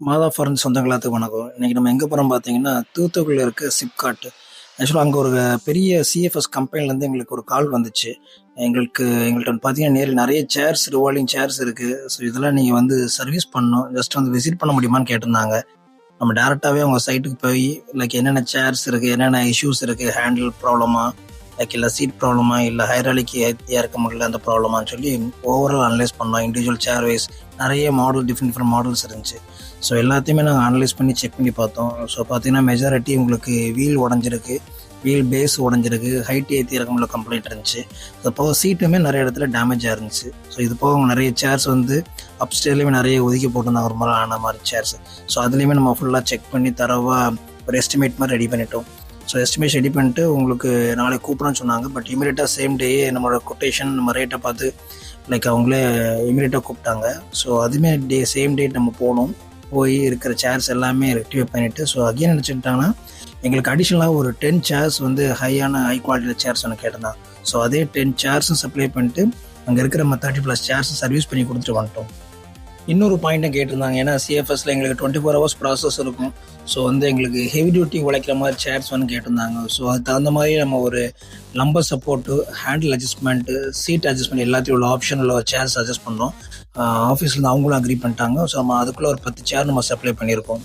மாதா ஃபாரன் சொந்தங்களாத்துக்கு வணக்கம். இன்னைக்கு நம்ம எங்கே போகிறோம் பார்த்தீங்கன்னா, தூத்துக்குடியில் இருக்க சிப்காட். ஆக்சுவலாக அங்கே ஒரு பெரிய சிஎஃப்எஸ் கம்பெனிலேருந்து எங்களுக்கு ஒரு கால் வந்துச்சு. எங்களுக்கு எங்கள்கிட்ட பார்த்தீங்கன்னா, நேரில் நிறைய சேர்ஸ், ரிவால்விங் சேர்ஸ் இருக்குது ஸோ இதெல்லாம் நீங்கள் வந்து சர்வீஸ் பண்ணணும். ஜஸ்ட் வந்து விசிட் பண்ண முடியுமான்னு கேட்டிருந்தாங்க. நம்ம டேரெக்டாகவே அவங்க சைட்டுக்கு போய், லைக் என்னென்ன சேர்ஸ் இருக்குது என்னென்ன இஷ்யூஸ் இருக்குது ஹேண்டில் ப்ராப்ளமாக லைக் இல்லை சீட் ப்ராப்ளமா, இல்லை ஹைரலிக்கு ஹெல்த்தியாக இருக்க முடியல அந்த ப்ராப்ளமான்னு சொல்லி ஓவரால் அனலைஸ் பண்ணோம். இண்டிவிஜுவல் சேர் வைஸ் நிறைய மாடல் டிஃப்ரெண்ட் டிஃப்ரெண்ட் மாடல்ஸ் இருந்துச்சு. ஸோ எல்லாத்தையுமே நாங்கள் அனலைஸ் பண்ணி செக் பண்ணி பார்த்தோம். ஸோ பார்த்தீங்கன்னா, மெஜாரிட்டி உங்களுக்கு வீல் உடஞ்சிருக்கு வீல் பேஸ் உடஞ்சிருக்கு ஹைட் ஏற்றி இறக்கமுள்ள முடியல கம்ப்ளைண்ட் இருந்துச்சு. அது போக சீட்டுமே நிறைய இடத்துல டேமேஜாக இருந்துச்சு ஸோ இது போக அவங்க நிறைய சேர்ஸ் வந்து அப்ஸ்டேர்லேயுமே நிறைய ஒதுக்கி போட்டிருந்தாங்க ஒரு மாதிரி ஆன மாதிரி சேர்ஸ். ஸோ அதுலேயுமே நம்ம ஃபுல்லாக செக் பண்ணி தரவாக ஒரு எஸ்டிமேட் மாதிரி ரெடி பண்ணிட்டோம். ஸோ எஸ்டிமேஷன் ரெடி பண்ணிட்டு உங்களுக்கு நாளைக்கு கூப்பிடணும்னு சொன்னாங்க. பட் இமீடியட்டாக சேம் டே நம்மளோட கொட்டேஷன் நம்ம ரேட்டை பார்த்து லைக் அவங்களே இமீடியட்டாக கூப்பிட்டாங்க. ஸோ அதுவுமே டே சேம் டேட் நம்ம போனோம். போய் இருக்கிற சேர்ஸ் எல்லாமே ரெக்டிஃபை பண்ணிட்டு, ஸோ அகைன் நினச்சிக்கிட்டாங்கன்னா எங்களுக்கு அடிஷ்னலாக ஒரு 10 சேர்ஸ் வந்து ஹையான ஹை குவாலிட்டியில் சேர்ஸ் ஒன்று கேட்டிருந்தான் ஸோ அதே 10 சேர்ஸும் சப்ளை பண்ணிட்டு, அங்கே இருக்கிற நம்ம தேர்ட்டி ப்ளஸ் சேர்ஸ் சர்வீஸ் பண்ணி கொடுத்துட்டு வந்துட்டோம். இன்னொரு பாயிண்ட்டும் கேட்டிருந்தாங்க. ஏன்னா சிஎஃப்எஸ்ல எங்களுக்கு 24 ஹவர்ஸ் ப்ராசஸ் இருக்கும். ஸோ வந்து எங்களுக்கு ஹெவி டியூட்டி உழைக்கிற மாதிரி சேர்ஸ் வந்து கேட்டிருந்தாங்க. ஸோ அதுக்கு தகுந்த மாதிரி நம்ம ஒரு lumbar support, handle adjustment, seat adjustment எல்லாத்தையும் உள்ள ஆப்ஷன் உள்ள சேர்ஸ் அட்ஜஸ்ட் பண்ணோம். அ ஆஃபீஸ்லேருந்து அவங்களும் அக்ரி பண்ணிட்டாங்க. ஸோ நம்ம அதுக்குள்ளே ஒரு 10 சேர் நம்ம சப்ளை பண்ணியிருக்கோம்.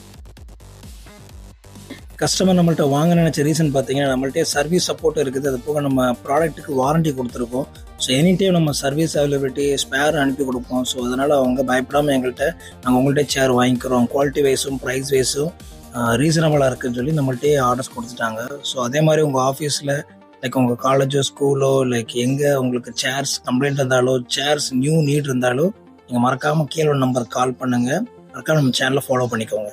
கஸ்டமர் நம்மள்ட்ட வாங்க நினச்ச ரீசன் பார்த்தீங்கன்னா, நம்மள்ட்டயே சர்வீஸ் சப்போர்ட் இருக்குது. அது போக நம்ம ப்ராடக்ட்டுக்கு வாரண்டி கொடுத்துருக்கோம் ஸோ எனி டைம் நம்ம சர்வீஸ் அவைலபிலிட்டி, ஸ்பேர் அனுப்பி கொடுப்போம் ஸோ அதனால் அவங்க பயப்படாமல் எங்கள்கிட்ட நாங்கள் உங்கள்கிட்ட சேர் வாங்கிக்கிறோம். குவாலிட்டி வைஸும், ப்ரைஸ் வைஸும் ரீசனபிளாக இருக்குதுன்னு இருக்குன்னு சொல்லி நம்மள்ட்டே ஆர்டர்ஸ் கொடுத்துட்டாங்க ஸோ அதே மாதிரி உங்கள் ஆஃபீஸில் லைக் உங்கள் காலேஜோ, ஸ்கூலோ, லைக் எங்கே உங்களுக்கு சேர்ஸ் கம்ப்ளைண்ட் இருந்தாலோ, சேர்ஸ் நியூ நீட் இருந்தாலோ, நீங்கள் மறக்காமல் கீழே உள்ள நம்பருக்கு கால் பண்ணுங்கள் மறக்காம நம்ம சேனலை ஃபாலோ பண்ணிக்கோங்க.